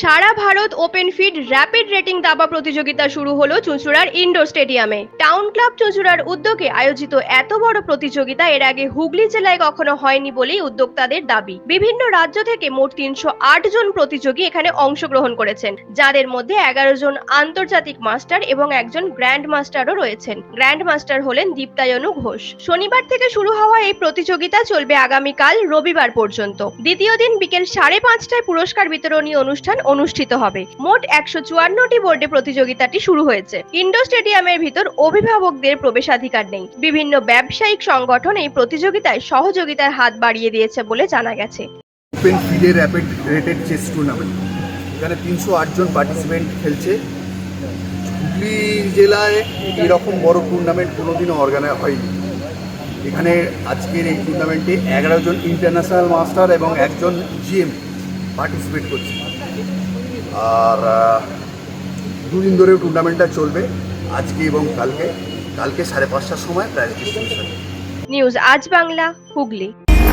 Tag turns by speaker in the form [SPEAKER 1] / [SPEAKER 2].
[SPEAKER 1] সারা Bharat open FIDE rapid rating দাবা প্রতিযোগিতা শুরু হলো চুঁচুড়ার ইনডোর স্টেডিয়ামে। টাউন ক্লাব চুঁচুড়ার উদ্যোগে আয়োজিত এত বড় প্রতিযোগিতা এর আগে হুগলি জেলায় কখনো হয়নি বলেই উদ্যোক্তাদের দাবি। বিভিন্ন রাজ্য থেকে মোট তিনশো আট জন প্রতিযোগী এখানে অংশগ্রহণ করেছেন, যাদের মধ্যে এগারো জন আন্তর্জাতিক মাস্টার এবং একজন গ্র্যান্ড মাস্টারও রয়েছেন। গ্র্যান্ড মাস্টার হলেন দীপ্তায়নু ঘোষ। শনিবার থেকে শুরু হওয়া এই প্রতিযোগিতা চলবে আগামীকাল রবিবার পর্যন্ত। দ্বিতীয় দিন বিকেল সাড়ে পাঁচটায় পুরস্কার বিতরণী অনুষ্ঠান অনুষ্ঠিত হবে। মোট একশো চুয়ান্নটি বোর্ডে প্রতিযোগিতাটি শুরু হয়েছে। ইন্ডোর স্টেডিয়ামের ভিতর অভিভাবকদের প্রবেশাধিকার নেই। বিভিন্ন ব্যবসায়িক সংগঠন এই প্রতিযোগিতায় সহযোগিতার হাত বাড়িয়ে দিয়েছে বলে জানা গেছে।
[SPEAKER 2] টুর্নামেন্ট এখানে তিনশো আটজন পার্টিসিপেন্ট খেলছে। হুগলি জেলায় এরকম বড় টুর্নামেন্ট কোনোদিনও অর্গানাইজ হয়নি। এখানে আজকের এই টুর্নামেন্টে এগারো জন ইন্টারন্যাশনাল মাস্টার এবং একজন জিএম পার্টিসিপেট করছে। আর দুদিন ধরে টুর্নামেন্টটা চলবে আজকে এবং কালকে। কালকে সাড়ে পাঁচটার সময় প্রাইজ
[SPEAKER 1] নিউজ আজ বাংলা, হুগলি।